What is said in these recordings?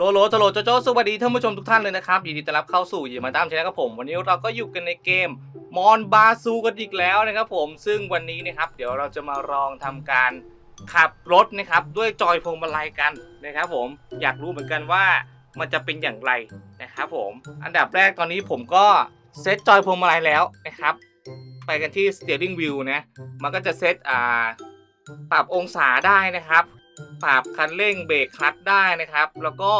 โลโลโตโลโจโจสวัสดีท่านผู้ชมทุกท่านเลยนะครับยินดีต้อนรับเข้าสู่ยิมมาตามช anel กับผม วันนี้เราก็อยู่กันในเกมมอนบาซูกันอีกแล้วนะครับผม ซึ่งวันนี้นะครับเดี๋ยวเราจะมาลองทำการขับรถนะครับด้วยจอยพวงมาลัยกันนะครับผม อยากรู้เหมือนกันว่ามันจะเป็นอย่างไรนะครับผม อันดับแรกตอนนี้ผมก็เซตจอยพวงมาลัยแล้วนะครับ ไปกันที่ steering wheel นะ มันก็จะเซตอ่าปรับองศาได้นะครับ ปรับคันเร่งเบรกคลัตช์ได้นะครับ แล้วก็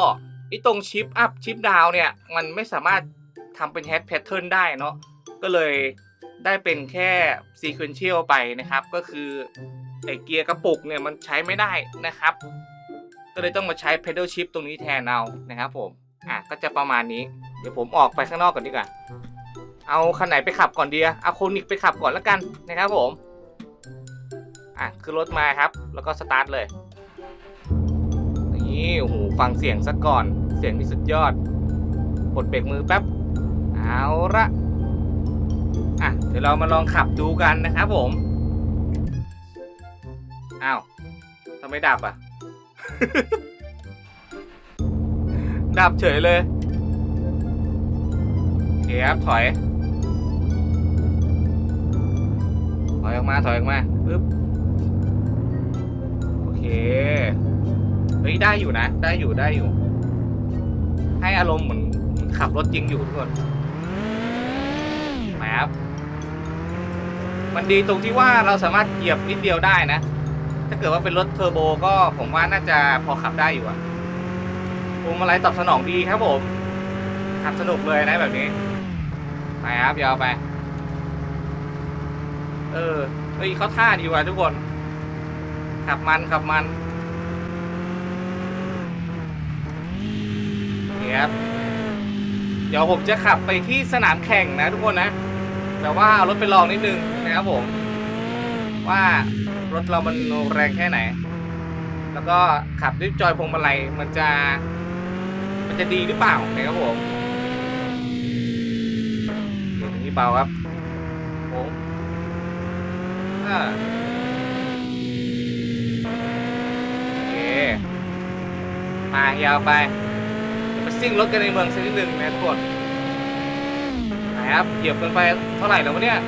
ไอ้ตรงชิปอัพชิปดาวเนี่ย มันไม่สามารถทำเป็นแฮ d แพทเทิร์นได้เนาะก็เลยได้เป็นแค่ซีเควนเชียลไปนะครับ ก็คือไอเกียร์กระปุกเนี่ยมันใช้ไม่ได้นะครับ ก็เลยต้องมาใช้ pedal shift ตรงนี้แทนเอานะครับผม อะก็จะประมาณนี้ เดี๋ยวผมออกไปข้างนอกก่อนดีกว่า เอาคันไหนไปขับก่อนดีอะเอาโคนิกไปขับก่อนแล้วกันนะครับผม อะขึ้นรถมาครับ แล้วก็สตาร์ทเลย นี่โอ้โหฟังเสียงซะก่อน เสียงนี่สุดยอดกดเบรกมือแป๊บ เอาละอะเดี๋ยวเรามาลองขับดูกันนะครับผม อ้าวทำไมดับอะ ดับเฉยเลยโอเคครับถอย ถอยออกมาถอยออกมาปึ๊บ โอเค ฮ้ยได้อยู่นะ ได้อยู่ได้อยู่ ให้อารมณ์เหมือนขับรถจริงอยู่ทุกคนครับ มันดีตรงที่ว่าเราสามารถเหยียบนิดเดียวได้นะ ถ้าเกิดว่าเป็นรถเทอร์โบก็ผมว่าน่าจะพอขับได้อยู่อะพวงมาลัยตอบสนองดีครับผม ขับสนุกเลยนะแบบนี้ ไปครับยาวไป เออ เฮ้ยเขาท่าดีว่ะทุกคน ขับมันขับมัน ครับ เดี๋ยวผมจะขับไปที่สนามแข่งนะทุกคนนะ แต่ว่าเอารถไปลองนิดนึงนะครับผม ว่ารถเรามันแรงแค่ไหน แล้วก็ขับด้วยจอยพวงมาลัยมันจะ มันจะดีหรือเปล่านะครับผมนี่ถึงที่เบาครับโอ้อ่าโอเคมายาวไป ซิ่งรถกันในเมืองสักนิดหนึ่งนะทุกคนนะครับเหยียบกันไปเท่าไหร่แล้ววะเนี่ย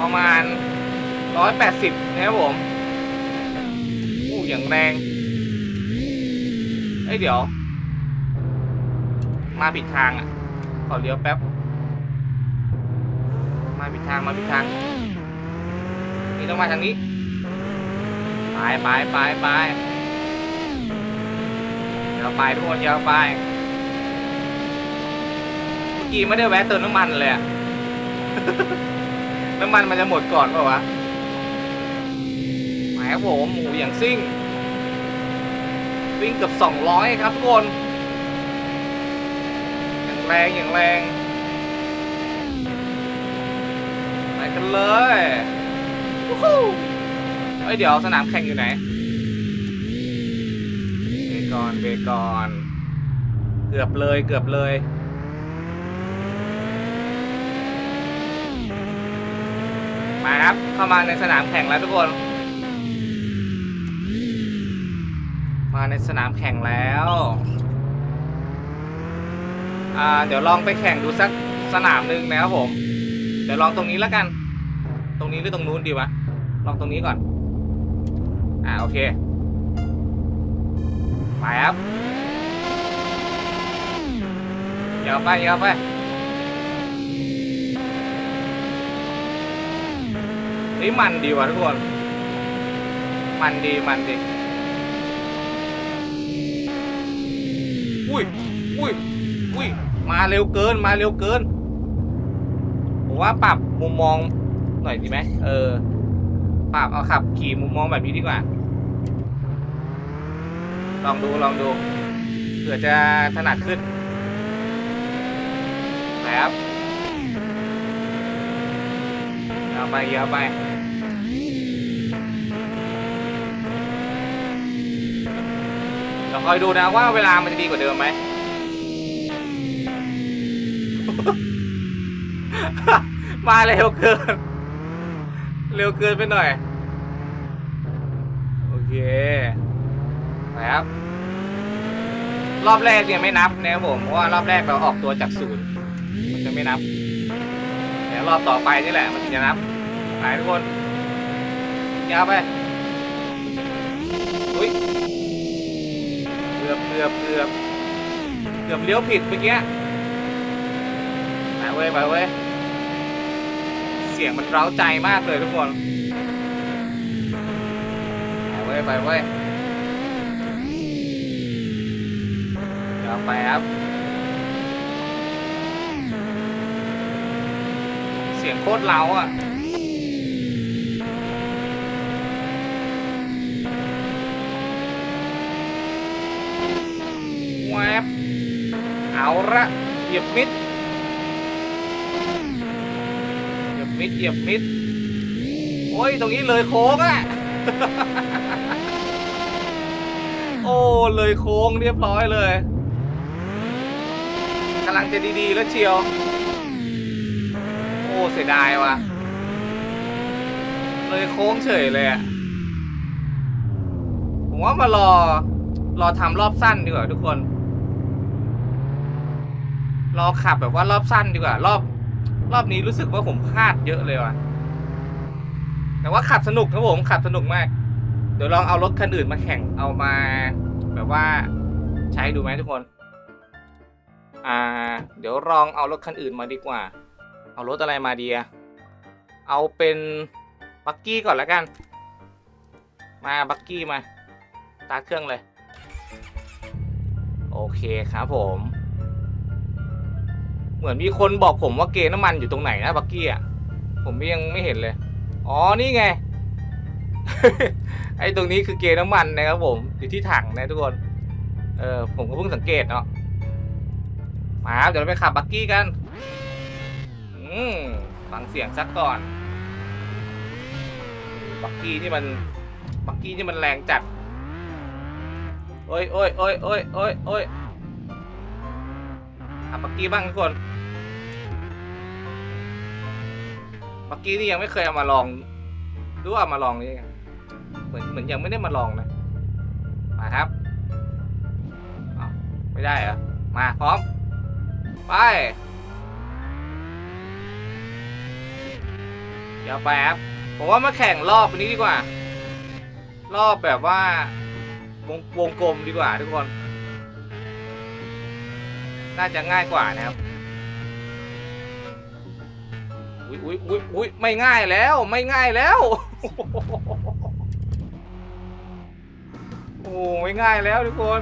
ประมาณ 180 นะครับผมอู้อย่างแรงเอ้ยเดี๋ยว มาผิดทางอะ ขอเลี้ยวแป๊บ มาผิดทางมาผิดทาง นี่ต้องมาทางนี้ ไปไปไปไป ยาวไปทุกคนยาวไป เมื่อกี้ไม่ได้แวะเติมน้ำมันเลยอะ น้ำมันมันจะหมดก่อนเปล่าวะแหมครับผมหมูอย่างซิ่ง วิ่งเกือบ200 ครับทุกคนอย่างแรงอย่างแรงไปกันเลยวู้ฮู้เอ้ยเดี๋ยวสนามแข่งอยู่ไหนเบร ก่อนเบรกก่อน เกือบเลยเกือบเลยมาครับ เข้ามาในสนามแข่งแล้วทุกคน มาในสนามแข่งแล้วอ่าเดี๋ยวลองไปแข่งดูสักสนามหนึ่งนะครับผม เดี๋ยวลองตรงนี้แล้วกัน ตรงนี้หรือตรงนู้นดีวะ ลองตรงนี้ก่อน อ่าโอเค ไปครับเยาวไปเยาวไปนี่มันดีว่ะทุกคน มันดีมันดี อุ้ย อุ้ย อุ้ย มาเร็วเกิน มาเร็วเกิน ผมว่าปรับมุมมองหน่อยดีไหม เออ ปรับเอาขับขี่มุมมองแบบนี้ดีกว่า ลองดูลองดูเผื่อจะถนัดขึ้นนะครับยาไปเยาไปเราคอยดูนะว่าเวลามันจะดีกว่าเดิมไหมมาเร็วเกิน เร็วเกินไปหน่อย โอเค ไปครับ รอบแรกเนี่ยไม่นับนะครับผมเพราะว่ารอบแรกเราออกตัวจากศูนย์มันจะไม่นับเดี๋ยวรอบต่อไปนี่แหละมันจะนับไปทุกคนยาวไปอุ้ยเกือบเกือบเกือบเกือบเลี้ยวผิดเมื่อกี้ไปเว้ยไปเว้ยเสียงมันเร้าใจมากเลยทุกคนไปเว้ยไปเว้ย ไปครับเสียงโคตรเล้าอะ แวบเอาละเหยียบมิด เหยียบมิด เหยียบมิด โอ้ย ตรงนี้เลยโค้งอะ โอ้ เลยโค้งเรียบร้อยเลย กำลังจะดีๆแล้วเชียว โอ้เสียดายว่ะ เลยโค้งเฉยเลยอะผมว่ามารอ รอทำรอบสั้นดีกว่าทุกคน รอขับแบบว่ารอบสั้นดีกว่า รอบ รอบนี้รู้สึกว่าผมพลาดเยอะเลยว่ะ แต่ว่าขับสนุกครับผมขับสนุกมาก เดี๋ยวลองเอารถคันอื่นมาแข่งเอามา แบบว่าใช้ดูไหมทุกคน อ่า เดี๋ยวลองเอารถคันอื่นมาดีกว่า เอารถอะไรมาดีอะเอาเป็นบักกี้ก่อนแล้วกัน มาบักกี้มา ตาเครื่องเลย โอเคครับผม เหมือนมีคนบอกผมว่าเกน้ำมันอยู่ตรงไหนนะบักกี้อะผมยังไม่เห็นเลย อ๋อ นี่ไง ไอ้ตรงนี้คือเกน้ำมันนะครับผม อยู่ที่ถังนะทุกคน เออผมก็เพิ่งสังเกตเนาะ มาครับเดี๋ยวเราไปขับบักกี้กันอืมฟังเสียงสักก่อน บักกี้นี่มัน บักกี้นี่มันแรงจัด โอ้ยโอ้ยโอ้ยโอ้ยโอ้ยโอ้ยขับบักกี้บ้างทุกคนบักกี้นี่ยังไม่เคยเอามาลองหรือว่าเอามาลองนี่เหมือนเหมือนยังไม่ได้มาลองนะ มาครับไม่ได้เหรอ มาพร้อม ไปเดี๋ยวไปครับผมว่ามาแข่งรอบนี้ดีกว่า รอบแบบว่าวงวงกลมดีกว่าทุกคน น่าจะง่ายกว่านะครับอุ้ยอุ้ยอุ้ยอุ้ยไม่ง่ายแล้วไม่ง่ายแล้ว โอ้ไม่ง่ายแล้วทุกคน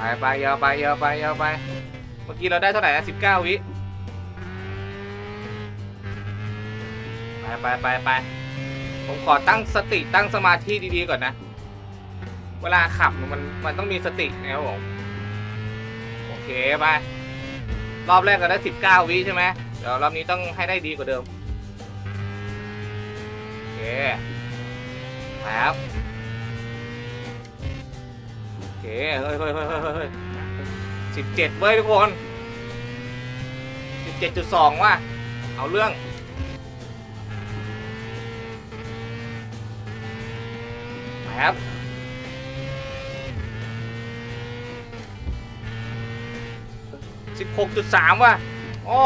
ไปไปยาวไปยาวไปยาวไป เมื่อกี้เราได้เท่าไหร่นะสิบเก้าวิไปไปไปไปผมขอตั้งสติตั้งสมาธิดีๆก่อนนะ เวลาขับมันมันต้องมีสตินะครับผมโอเคไปรอบแรกเราได้สิบเก้าวิใช่ไหมเดี๋ยวรอบนี้ต้องให้ได้ดีกว่าเดิมโอเคครับ เคเฮ้ยเฮ้ยเฮ้ยเฮ้ยเฮ้ยสิบเจ็ดเว้ยทุกคนสิบเจ็ดจุดสองว่ะ เอาเรื่อง ไปครับ สิบหกจุดสามว่ะอ้อ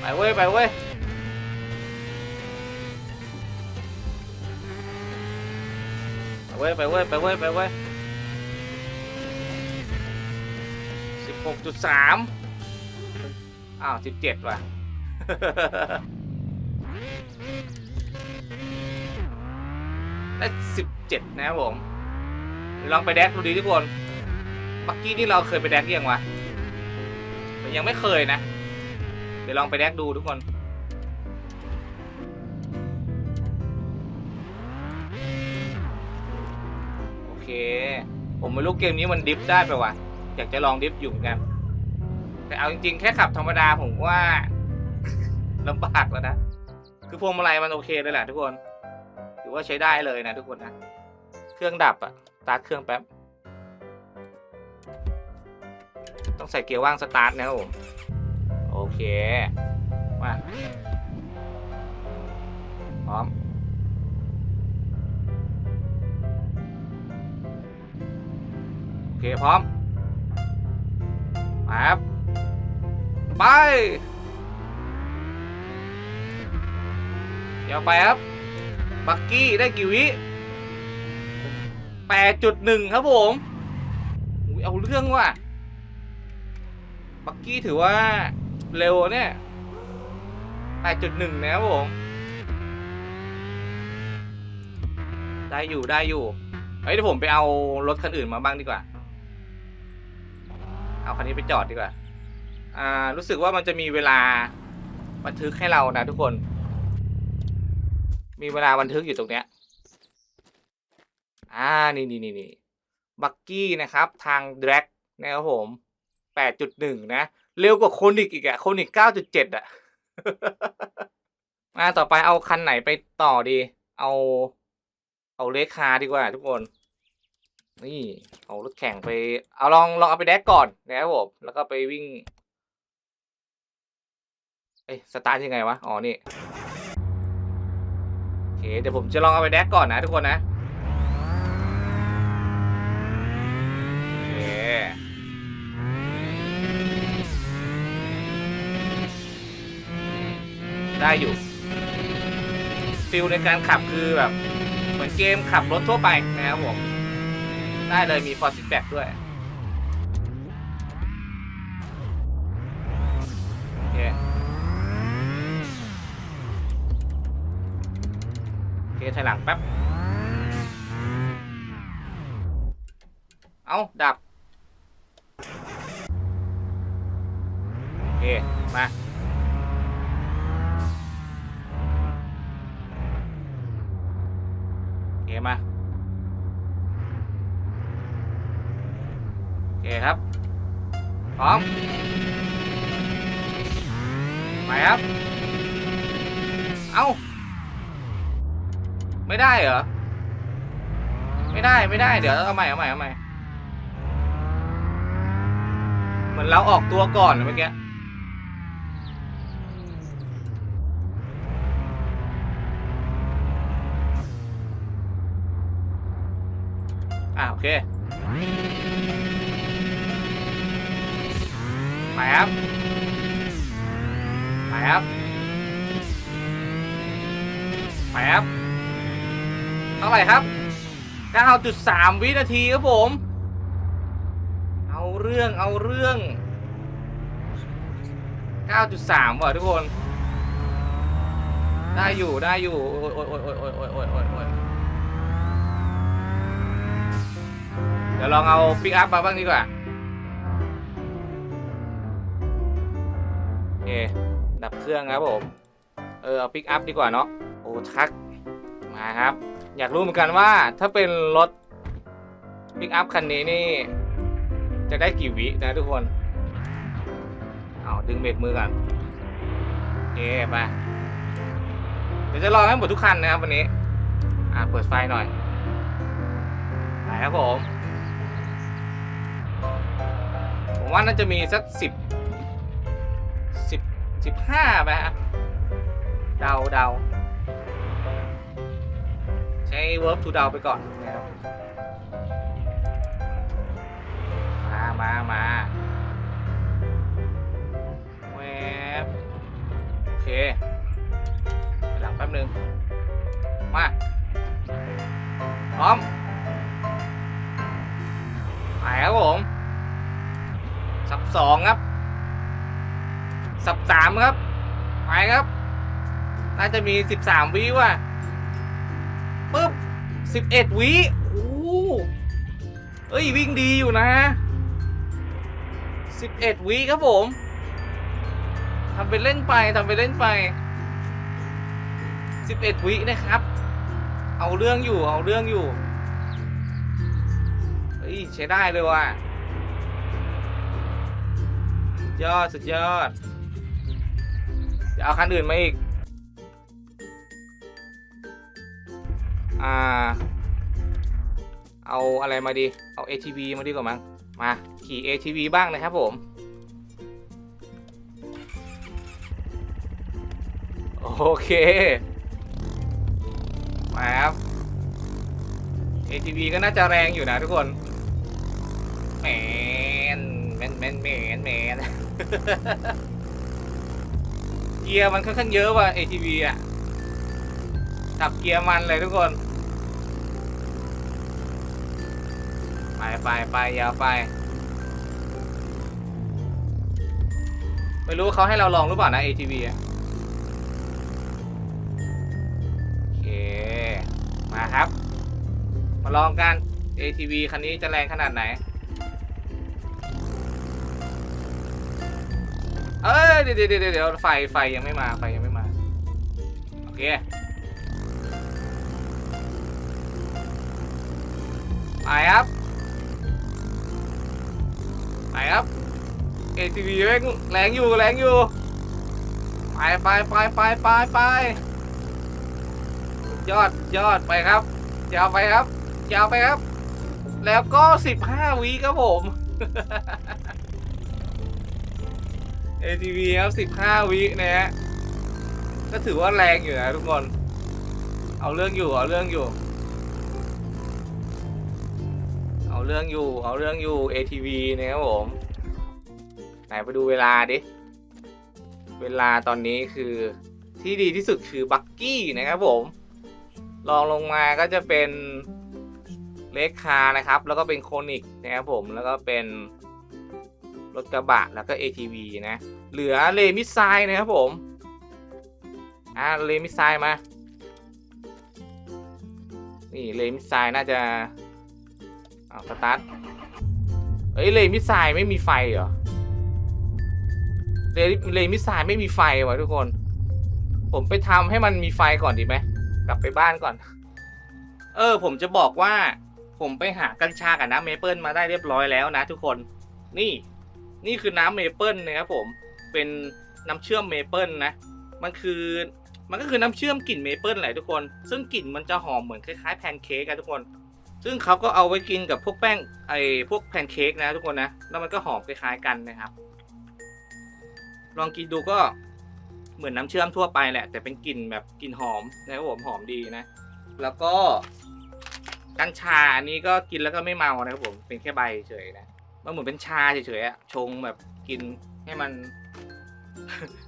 ไปเว้ย ไปเว้ยไปเว้ย ไปเว้ย ไปเว้ย ไปเว้ยสิบ หกจุดสามอ้าวสิบเจ็ดว่ะ ได้สิบเจ็ดนะครับผม ลองไปแดกดูดีทุกคนบักกี้นี่เราเคยไปแดกยังวะยังไม่เคยนะ เดี๋ยวลองไปแดกดูทุกคนโอเค ผมไม่รู้เกมนี้มันดิฟได้ไปวะ อยากจะลองดิฟอยู่เหมือนกัน แต่เอาจริงๆ แค่ขับธรรมดาผมว่าลำบากแล้วนะ คือพวงมาลัยมันโอเคเลยแหละทุกคนถือว่าใช้ได้เลยนะทุกคนนะ เครื่องดับอะสตาร์ทเครื่องแป๊บ ต้องใส่เกียร์ว่างสตาร์ทนะครับผม โอเค มา พร้อมโอเคพร้อม มาครับไป เดี๋ยวไปครับ บักกี้ได้กี่วิ8.1ครับผมอุ๊ยเอาเรื่องว่ะ บักกี้ถือว่าเร็วเนี่ย8.1นะครับผม ได้อยู่ได้อยู่เฮ้ยเดี๋ยวผมไปเอารถคันอื่นมาบ้างดีกว่า เอาคันนี้ไปจอดดีกว่า อ่า รู้สึกว่ามันจะมีเวลาบันทึกให้เรานะทุกคน มีเวลาบันทึกอยู่ตรงเนี้ย อ่า นี่นี่นี่นี่บักกี้นะครับ ทางแดร็กนะครับผมแปดจุดหนึ่งนะ เร็วกว่าโคนิกอีกอะโคนิกเก้าจุดเจ็ดอะมาต่อไปเอาคันไหนไปต่อดี เอา เอาเลคคาร์ดีกว่าทุกคน นี่เอารถแข่งไป เอาลองลองเอาไปแดกก่อนนะครับผมแล้วก็ไปวิ่งเอ้ยสตาร์ทยังไงวะ อ๋อ นี่โอเคเดี๋ยวผมจะลองเอาไปแดกก่อนนะทุกคนนะโอเคได้อยู่ฟิลในการขับคือแบบ เหมือนเกมขับรถทั่วไปนะครับผม ได้เลยมี force feedback ด้วยโอเคโอเคถอยหลังแป๊บ เอาดับ โอเค มาโอเคมา โอ เคครับ พร้อม ไปครับ เอาไม่ได้เหรอ ไม่ได้ไม่ได้ เดี๋ยวเอาใหม่เอาใหม่เอาใหม่ เหมือนเราออกตัวก่อนเมื่อกี้อ่าโอเค ไปครับไปครับไปครับเท่าไหร่ครับ9.3 วินาทีครับผม เอาเรื่องเอาเรื่อง 9.3ว่ะทุกคน ได้อยู่ได้อยู่ โอ้ยโอ้ยโอ้ยโอ้ยโอ้ยโอ้ยโอ้ยโอ้ยโอ้ยเดี๋ยวลองเอาปิกอัพมาบ้างดีกว่า เค ดับเครื่องครับผม เออ เอาปิกอัพดีกว่าเนาะ โอ้ทัก มาครับ อยากรู้เหมือนกันว่าถ้าเป็นรถปิกอัพคันนี้นี่ จะได้กี่วินะทุกคน เอาดึงเบรกมือก่อนโอไป เดี๋ยวจะลองให้หมดทุกคันนะครับวันนี้ อ่าเปิดไฟหน่อยไปครับผม ผมว่าน่าจะมีสักสิบ สิบห้าไปฮะเดาเดาใช้ verb to เดาไปก่อนนะครับมามามาแวบโอเคไปหลังแป๊บนึง มา พร้อมไปครับผมสับสองครับ สับสามครับ ไปครับ น่าจะมีสิบสามวิว่ะปึ๊บสิบเอ็ดวิโอ้เอ้ย วิ่งดีอยู่นะสิบเอ็ดวิครับผมทำไปเล่นไปทำไปเล่นไปสิบเอ็ดวินะครับ เอาเรื่องอยู่ เอาเรื่องอยู่เฮ้ยใช้ได้เลยว่ะ สุดยอด สุดยอด เดี๋ยวเอาคันอื่นมาอีก อ่า เอาอะไรมาดี เอา ATV มาดีกว่ามั้ง มา ขี่ ATV บ้างนะครับผม โอเค มาครับ ATV ก็น่าจะแรงอยู่นะทุกคนแมนแมนแมนแมนแมน เกียร์มันค่อนข้างเยอะว่ะ ATV อะจับเกียร์มันเลยทุกคน ไปไปไปยาวไป ไม่รู้เขาให้เราลองหรือเปล่านะ ATV อะโอเค มาครับ มาลองกัน ATV คันนี้จะแรงขนาดไหน เอ้ยเดี๋ยวเดี๋ยวเดี๋ยวไฟไฟยังไม่มาไฟยังไม่มา โอเค ไปครับ ไปครับ ATV แรงแรงอยู่แรงอยู่ ไปไปไปไปไปไปยอดยอดไปครับยาวไปครับยาวไปครับ แล้วก็ 15วิครับผม ATV ครับ 15 วินะฮะ ก็ถือว่าแรงอยู่นะทุกคน เอาเรื่องอยู่ เอาเรื่องอยู่ เอาเรื่องอยู่ เอาเรื่องอยู่ ATV นะครับผม ไหนไปดูเวลาดิ เวลาตอนนี้คือที่ดีที่สุดคือบักกี้นะครับผม ลองลงมาก็จะเป็นเลคคาร์นะครับ แล้วก็เป็นโคนิกนะครับผม แล้วก็เป็น รถกระบะแล้วก็ ATV นะ เหลือเลมิไซน์นะครับผม อ่าเลมิไซน์มา นี่เลมิไซน์น่าจะเอาสตาร์ทเอ้ยเลมิไซน์ไม่มีไฟเหรอเลเลมิไซน์ไม่มีไฟวะทุกคน ผมไปทำให้มันมีไฟก่อนดีไหมกลับไปบ้านก่อน เออ ผมจะบอกว่าผมไปหากัญชากับน้ำเมเปิลมาได้เรียบร้อยแล้วนะทุกคน นี่ นี่คือน้ำเมเปิลนะครับผมเป็นน้ำเชื่อมเมเปิลนะ มันคือมันก็คือน้ำเชื่อมกลิ่นเมเปิลแหละทุกคน ซึ่งกลิ่นมันจะหอมเหมือนคล้ายๆแพนเค้กอะทุกคน ซึ่งเขาก็เอาไว้กินกับพวกแป้งไอ้พวกแพนเค้กนะทุกคนนะ แล้วมันก็หอมคล้ายๆกันนะครับ ลองกินดูก็เหมือนน้ำเชื่อมทั่วไปแหละ แต่เป็นกลิ่นแบบกลิ่นหอมนะครับผมหอมดีนะ แล้วก็กัญชาอันนี้ก็กินแล้วก็ไม่เมานะครับผม เป็นแค่ใบเฉยนะ มันเหมือนเป็นชาเฉยๆอะชงแบบกินให้มัน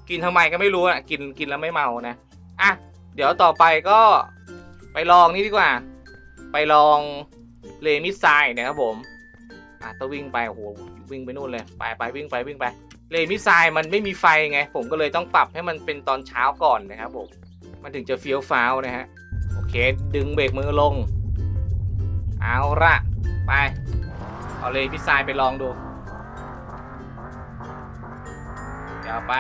กินทำไมก็ไม่รู้อะกินกินแล้วไม่เมานะอะเดี๋ยวต่อไปก็ไปลองนี่ดีกว่า ไปลองเลมิสไซน์นะครับผมอะต้องวิ่งไปโอ้โหวิ่งไปนู่นเลยไปไปวิ่งไปวิ่งไปเลมิไซน์มันไม่มีไฟไง ผมก็เลยต้องปรับให้มันเป็นตอนเช้าก่อนนะครับผมมันถึงจะเฟี้ยวฟ้าวนะฮะโอเค ดึงเบรกมือลง เอาละไป เอาเลยพี่ทรายไปลองดู เดี๋ยวไป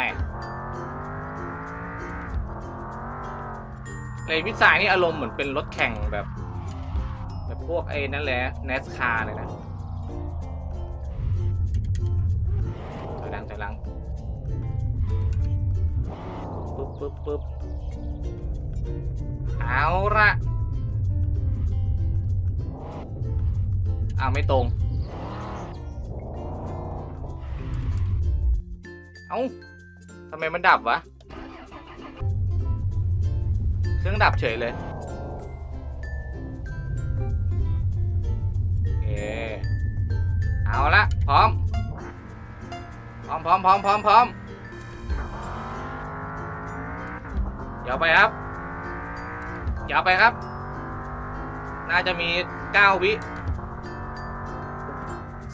เลยพี่ทรายนี่อารมณ์เหมือนเป็นรถแข่งแบบ แบบพวกไอ้นั่นแหละเนสคาเลยนะถอยหลังถอยหลังปึ๊บปึ๊บปึ๊บเอาละอ้าวไม่ตรง เอ้าทำไมมันดับวะ เครื่องดับเฉยเลยโอเคเอาละพร้อม พร้อมพร้อมพร้อมพร้อมพร้อมเดี๋ยวไปครับเดี๋ยวไปครับ น่าจะมีเก้าวิ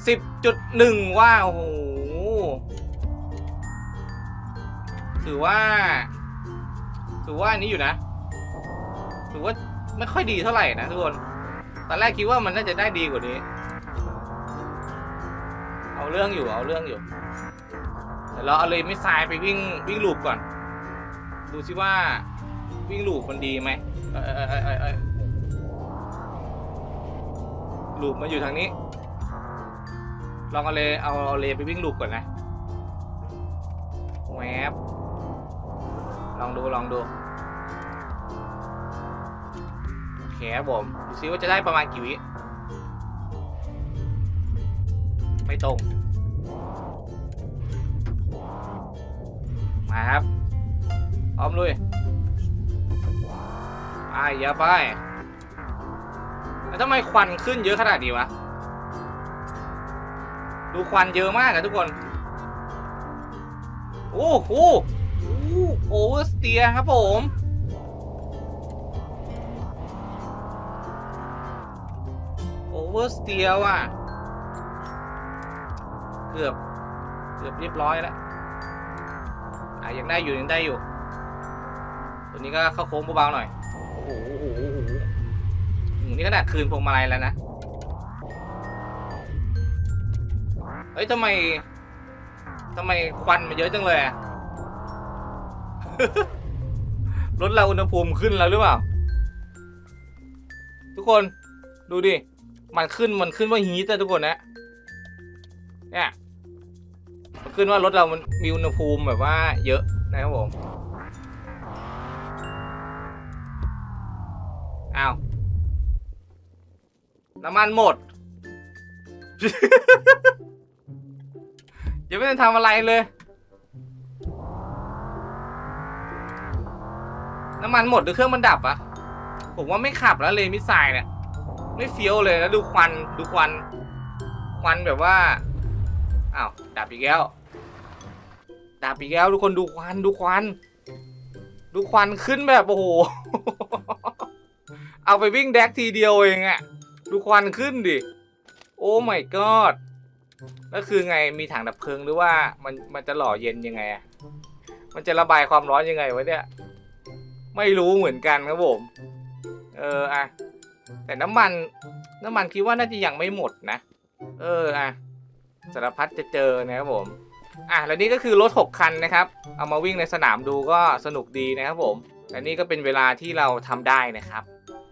สิบจุดหนึ่งว่า โอ้โห ถือว่า ถือว่าอันนี้อยู่นะ ถือว่าไม่ค่อยดีเท่าไหร่นะทุกคน ตอนแรกคิดว่ามันน่าจะได้ดีกว่านี้ เอาเรื่องอยู่ เอาเรื่องอยู่เดี๋ยวเราเอาเลยไม่ทรายไปวิ่งวิ่งลูปก่อน ดูซิว่าวิ่งลูปมันดีไหมเอยเอยเอยเอยเอลูปมันอยู่ทางนี้ ลองเอาเลยเอาเอาเลยไปวิ่งลูปก่อนนะแวบ ลองดูลองดูโอเคครับผมดูซิว่าจะได้ประมาณกี่วิไม่ตรง มาครับพร้อมลุยไปอย่าไปแล้วทำไมควันขึ้นเยอะขนาดนี้วะ ดูควันเยอะมากอะทุกคน โอ้โห โอเวอร์สเตียครับผม โอเวอร์สเตียว่ะ เกือบ เกือบเรียบร้อยแล้ว อะยังได้อยู่ยังได้อยู่ ตัวนี้ก็เข้าโค้งเบาๆหน่อย โอ้โหโอ้โหโอ้โหนี่ขนาดคืนพวงมาลัยแล้วนะเฮ้ยทำไมทำไมควันมันเยอะจังเลยอะ รถเราอุณหภูมิขึ้นแล้วหรือเปล่า ทุกคนดูดิ มันขึ้นมันขึ้นว่าฮีทนะทุกคนนะเนี่ยมันขึ้นว่ารถเรามันมีอุณหภูมิแบบว่า เยอะนะครับผมอ้าวน้ำมันหมดยังไม่ได้ทำอะไรเลย น้ำมันหมดหรือเครื่องมันดับอะผมว่าไม่ขับแล้วเลยมิสไซล์เนี่ย ไม่เฟี้ยวเลยแล้วดูควันดูควัน ควันแบบว่าอ้าวดับอีกแล้วดับอีกแล้วทุกคนดูควันดูควัน ดูควันขึ้นแบบโอ้โหเอาไปวิ่งแดกทีเดียวเองอะดูควันขึ้นดิโอ้ my god แล้วคือไงมีถังดับเพลิงหรือว่ามันมันจะหล่อเย็นยังไงอะมันจะระบายความร้อนยังไงวะเนี่ย ไม่รู้เหมือนกันครับผม เอออะแต่น้ำมัน น้ำมันคิดว่าน่าจะยังไม่หมดนะ เอออะสารพัดจะเจอนะครับผม อะแล้วนี่ก็คือรถ 6 คันนะครับ เอามาวิ่งในสนามดูก็สนุกดีนะครับผมและนี่ก็เป็นเวลาที่เราทำได้นะครับ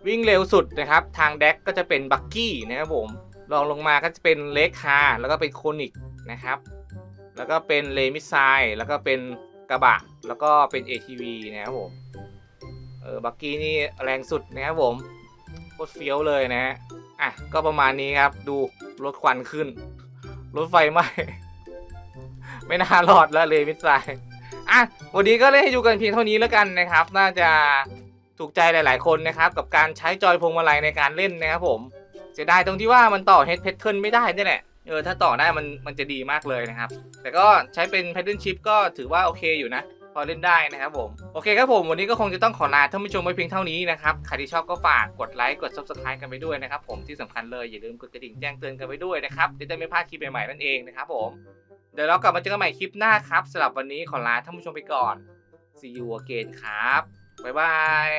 วิ่งเร็วสุดนะครับ ทางแดกก็จะเป็นบักกี้นะครับผมรองลงมาก็จะเป็นเลคคาร์แล้วก็เป็นโคนิกนะครับ แล้วก็เป็นเลมิสไซแล้วก็เป็นกระบะ แล้วก็เป็น ATV นะครับผม เออบักกี้นี่แรงสุดนะครับผมโคตรเฟี้ยวเลยนะฮะอะก็ประมาณนี้ครับดูรถควันขึ้น รถไฟไหม้ไม่น่ารอดแล้วเลยมิสไซอะวันนี้ก็เล่นให้ดูกันเพียงเท่านี้แล้วกันนะครับ น่าจะถูกใจหลาย ๆ คนนะครับ กับการใช้จอยพวงมาลัยในการเล่นนะครับผมเสียดายตรงที่ว่ามันต่อเฮดเพ t เทิไม่ได้นี่แหละเออถ้าต่อได้มันมันจะดีมากเลยนะครับ แต่ก็ใช้เป็น pattern chip ก็ถือว่าโอเคอยู่นะ พอเล่นได้นะครับผม โอเคครับผมวันนี้ก็คงจะต้องขอลาท่านผู้ชมไว้เพียงเท่านี้นะครับ ใครที่ชอบก็ฝากกดไลค์กด subscribe กันไปด้วยนะครับผมที่สำคัญเลยอย่าลืมกดกระดิ่งแจ้งเตือนกันไปด้วยนะครับจะได้ไม่พลาดคลิปใหม่ๆนั่นเองนะครับผมเดี๋ยวเรากลับมาเจอกันใหม่คลิปหน้าครับสำหรับวันนี้ขอลาท่านผู้ชมไปก่อน see you again ครับบ๊ายบาย